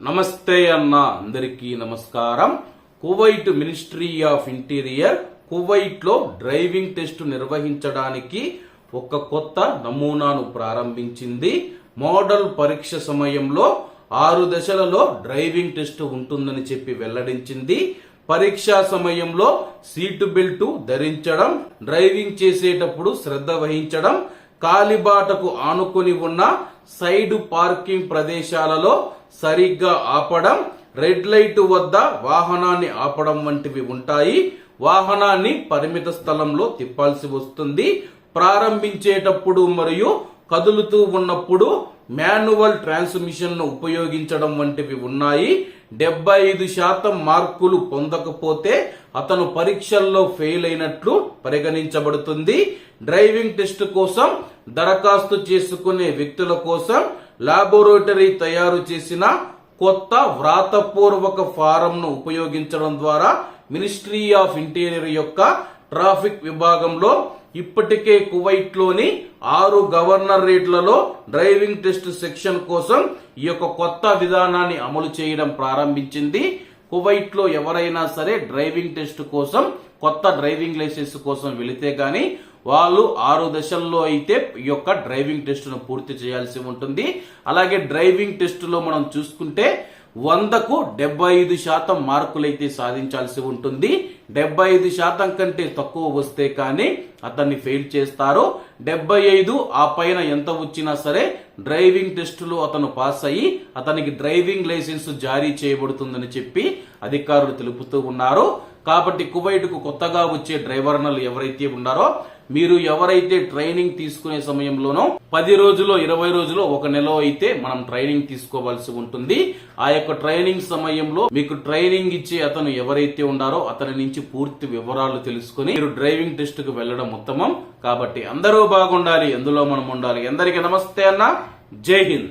నమస్తే అన్న అందరికీ నమస్కారం. కువైట్ మినిస్ట్రీ ఆఫ్ ఇంటీరియర్ కువైట్లో డ్రైవింగ్ టెస్ట్ నిర్వహించడానికి ఒక కొత్త నమూనాను ప్రారంభించింది. మోడల్ పరీక్ష సమయంలో ఆరు దశలలో డ్రైవింగ్ టెస్ట్ ఉంటుందని చెప్పి వెల్లడించింది. పరీక్షా సమయంలో సీటు బెల్ట్ ధరించడం డ్రైవింగ్ చేసేటప్పుడు శ్రద్ధ వహించడం కాలిబాటకు ఆనుకొని ఉన్న సైడ్ పార్కింగ్ ప్రదేశాలలో సరిగ్గా ఆపడం రెడ్ లైట్ వద్ద వాహనాన్ని ఆపడం వంటివి ఉంటాయి. వాహనాన్ని పరిమిత స్థలంలో తిప్పాల్సి వస్తుంది. ప్రారంభించేటప్పుడు మరియు కదులుతూ ఉన్నప్పుడు మాన్యువల్ ట్రాన్స్మిషన్ను ఉపయోగించడం వంటివి ఉన్నాయి. డెబ్బై ఐదు శాతం మార్కులు పొందకపోతే అతను పరీక్షల్లో ఫెయిల్ అయినట్లు పరిగణించబడుతుంది. డ్రైవింగ్ టెస్ట్ కోసం దరఖాస్తు చేసుకునే వ్యక్తుల కోసం లాబొరేటరీ తయారు చేసిన కొత్త వ్రాతపూర్వక ఫారంను ఉపయోగించడం ద్వారా మినిస్ట్రీ ఆఫ్ ఇంటీరియర్ యొక్క ట్రాఫిక్ విభాగంలో ఇప్పటికే కువైట్లోని ఆరు గవర్నరేట్లలో డ్రైవింగ్ టెస్ట్ సెక్షన్ కోసం ఈ యొక్క కొత్త విధానాన్ని అమలు చేయడం ప్రారంభించింది. కువైట్లో ఎవరైనా సరే డ్రైవింగ్ టెస్ట్ కోసం కొత్త డ్రైవింగ్ లైసెన్స్ కోసం వెళితే గాని వాళ్ళు ఆరు దశల్లో అయితే ఈ యొక్క డ్రైవింగ్ టెస్ట్ను పూర్తి చేయాల్సి ఉంటుంది. అలాగే డ్రైవింగ్ టెస్ట్లో మనం చూసుకుంటే వందకు డెబ్బై ఐదు శాతం మార్కులైతే సాధించాల్సి ఉంటుంది. డెబ్బై ఐదు శాతం కంటే తక్కువ వస్తే కానీ అతన్ని ఫెయిల్ చేస్తారు. డెబ్బై ఐదు ఆ పైన ఎంత వచ్చినా సరే డ్రైవింగ్ టెస్టులో అతను పాస్ అయ్యి అతనికి డ్రైవింగ్ లైసెన్స్ జారీ చేయబడుతుందని చెప్పి అధికారులు తెలుపుతూ ఉన్నారు. కాబట్టి కువైట్కు కొత్తగా వచ్చే డ్రైవర్నలు ఎవరైతే ఉన్నారో మీరు ఎవరైతే ట్రైనింగ్ తీసుకునే సమయంలోనో పది రోజులు ఇరవై రోజులు ఒక నెల అయితే మనం ట్రైనింగ్ తీసుకోవాల్సి ఉంటుంది. ఆ యొక్క ట్రైనింగ్ సమయంలో మీకు ట్రైనింగ్ ఇచ్చే అతను ఎవరైతే ఉన్నారో అతని నుంచి పూర్తి వివరాలు తెలుసుకుని మీరు డ్రైవింగ్ టెస్ట్కు వెళ్ళడం ఉత్తమం. కాబట్టి అందరూ బాగుండాలి ఎందులో మనం ఉండాలి. అందరికీ నమస్తే అన్న. జై హింద్.